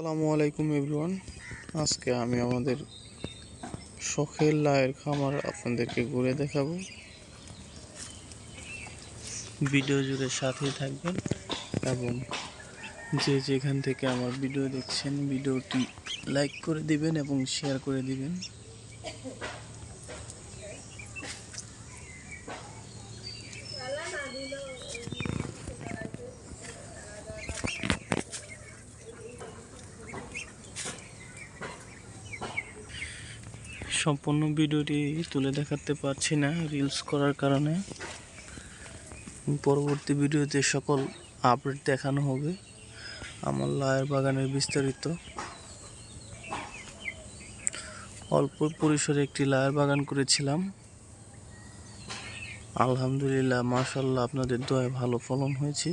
আসসালামু আলাইকুম এভরিওয়ান। আজকে আমি আমাদের শখের লায়ের খামার আপনাদেরকে ঘুরে দেখাবো। ভিডিও জুড়ে সাথে থাকবেন এবং যে যেখান থেকে আমার ভিডিও দেখছেন, ভিডিওটি লাইক করে দিবেন এবং শেয়ার করে দিবেন। সম্পূর্ণ ভিডিওটি তুলে দেখাতে পারছি না রিলস করার কারণে। পরবর্তী ভিডিওতে সকল আপডেট দেখানো হবে আমার লায়ের বাগানের বিস্তারিত। অল্প পরিসরে একটি লায়ের বাগান করেছিলাম। আলহামদুলিল্লাহ মাশাল্লাহ আপনাদের দয়ায় ভালো ফলন হয়েছে।